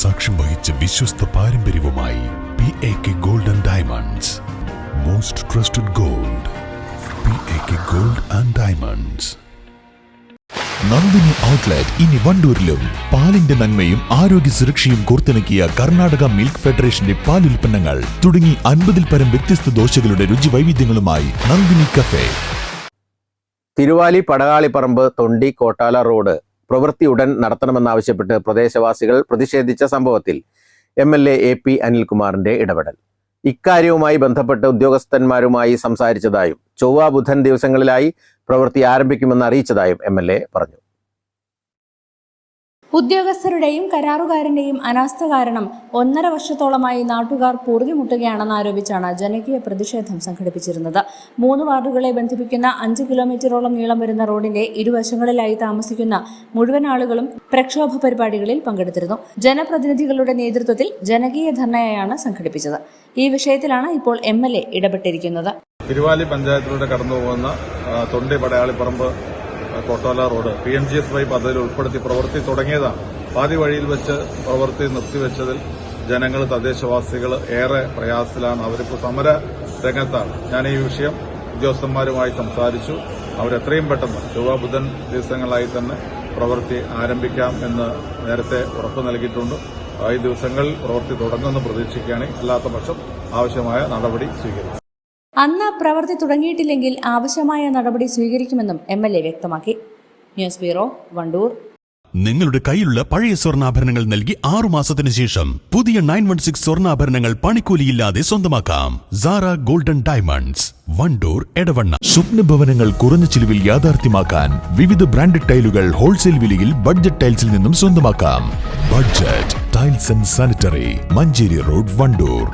സാക്ഷ്യം വഹിച്ച വിശ്വസ്ത പാരമ്പര്യവുമായി P A K gold and diamonds most trusted gold P A K gold and diamonds Nandini outlet ഇനി വണ്ടൂരിലും. പാലിന്റെ നന്മയും ആരോഗ്യ സുരക്ഷയും കോർത്തിണക്കിയ കർണാടക മിൽക്ക് ഫെഡറേഷന്റെ പാൽ ഉൽപ്പന്നങ്ങൾ തുടങ്ങി അൻപതിൽ പരം വ്യത്യസ്ത ദോശകളുടെ രുചി വൈവിധ്യങ്ങളുമായി നന്ദിനി കഫേ തിരുവാലി പടകാളിപ്പറമ്പ് തൊണ്ടി കോട്ടാല റോഡ്. പ്രവൃത്തി ഉടൻ നടത്തണമെന്നാവശ്യപ്പെട്ട് പ്രദേശവാസികൾ പ്രതിഷേധിച്ച സംഭവത്തിൽ M L A A P അനിൽകുമാറിന്റെ ഇടപെടൽ. ഇക്കാര്യവുമായി ബന്ധപ്പെട്ട് ഉദ്യോഗസ്ഥന്മാരുമായി സംസാരിച്ചതായും ചൊവ്വ ബുധൻ ദിവസങ്ങളിലായി പ്രവൃത്തി ആരംഭിക്കുമെന്ന് അറിയിച്ചതായും എം പറഞ്ഞു. ഉദ്യോഗസ്ഥരുടെയും കരാറുകാരന്റെയും അനാസ്ഥ കാരണം ഒന്നര വർഷത്തോളമായി നാട്ടുകാർ പൊറുതിമുട്ടുകയാണെന്ന് ആരോപിച്ചാണ് ജനകീയ പ്രതിഷേധം സംഘടിപ്പിച്ചിരുന്നത്. മൂന്ന് വാർഡുകളെ ബന്ധിപ്പിക്കുന്ന അഞ്ച് കിലോമീറ്ററോളം നീളം വരുന്ന റോഡിന്റെ ഇരുവശങ്ങളിലായി താമസിക്കുന്ന മുഴുവൻ ആളുകളും പ്രക്ഷോഭ പരിപാടികളിൽ പങ്കെടുത്തിരുന്നു. ജനപ്രതിനിധികളുടെ നേതൃത്വത്തിൽ ജനകീയ ധർണയാണ് സംഘടിപ്പിച്ചത്. ഈ വിഷയത്തിലാണ് ഇപ്പോൾ എം എൽ എ ഇടപെട്ടിരിക്കുന്നത്. തിരുവാലി പഞ്ചായത്തിലൂടെ കടന്നുപോകുന്ന Thondi Padayalipparamba Kottola road. P M G S Y പദ്ധതിയിൽ ഉൾപ്പെടുത്തി പ്രവൃത്തി തുടങ്ങിയതാണ്. പാതി വഴിയിൽ വെച്ച് പ്രവൃത്തി നിർത്തിവെച്ചതിൽ ജനങ്ങൾ തദ്ദേശവാസികൾ ഏറെ പ്രയാസത്തിലാണ്. അവരിപ്പോൾ സമര രംഗത്താണ്. ഞാൻ ഈ വിഷയം ഉദ്യോഗസ്ഥന്മാരുമായി സംസാരിച്ചു. അവരെത്രയും പെട്ടെന്ന് ചൊവ്വ ബുധൻ ദിവസങ്ങളായി തന്നെ പ്രവൃത്തി ആരംഭിക്കാം എന്ന് നേരത്തെ ഉറപ്പ് നൽകിയിട്ടുണ്ട്. ഈ ദിവസങ്ങളിൽ പ്രവൃത്തി തുടങ്ങുമെന്ന് പ്രതീക്ഷിക്കുകയാണ് അല്ലാത്ത പക്ഷം ആവശ്യമായ നടപടി സ്വീകരിക്കും. അന്ന് പ്രവൃത്തി തുടങ്ങിയിട്ടില്ലെങ്കിൽ ആവശ്യമായ നടപടി സ്വീകരിക്കുമെന്നും എം എൽ എ വ്യക്തമാക്കി. News bureau Wandoor. നിങ്ങളുടെ കയ്യിലുള്ള പഴയ സ്വർണാഭരണങ്ങൾ നൽകി ആറു മാസത്തിന് ശേഷം പുതിയ നയൻ വൺ സിക്സ് സ്വർണാഭരണങ്ങൾ പണിക്കൂലിയില്ലാതെ സ്വന്തമാക്കാം. Sara golden diamonds Wandoor Edavanna. സ്വപ്നഭവനങ്ങൾ കുറഞ്ഞ ചിലവിൽ യാഥാർത്ഥ്യമാക്കാൻ വിവിധ ബ്രാൻഡഡ് ടൈലുകൾ ഹോൾസെയിൽ വിലയിൽ ബഡ്ജറ്റ് ടൈൽസിൽ നിന്നും സ്വന്തമാക്കാം. Budget tiles and sanitary Manjeri road Wandoor.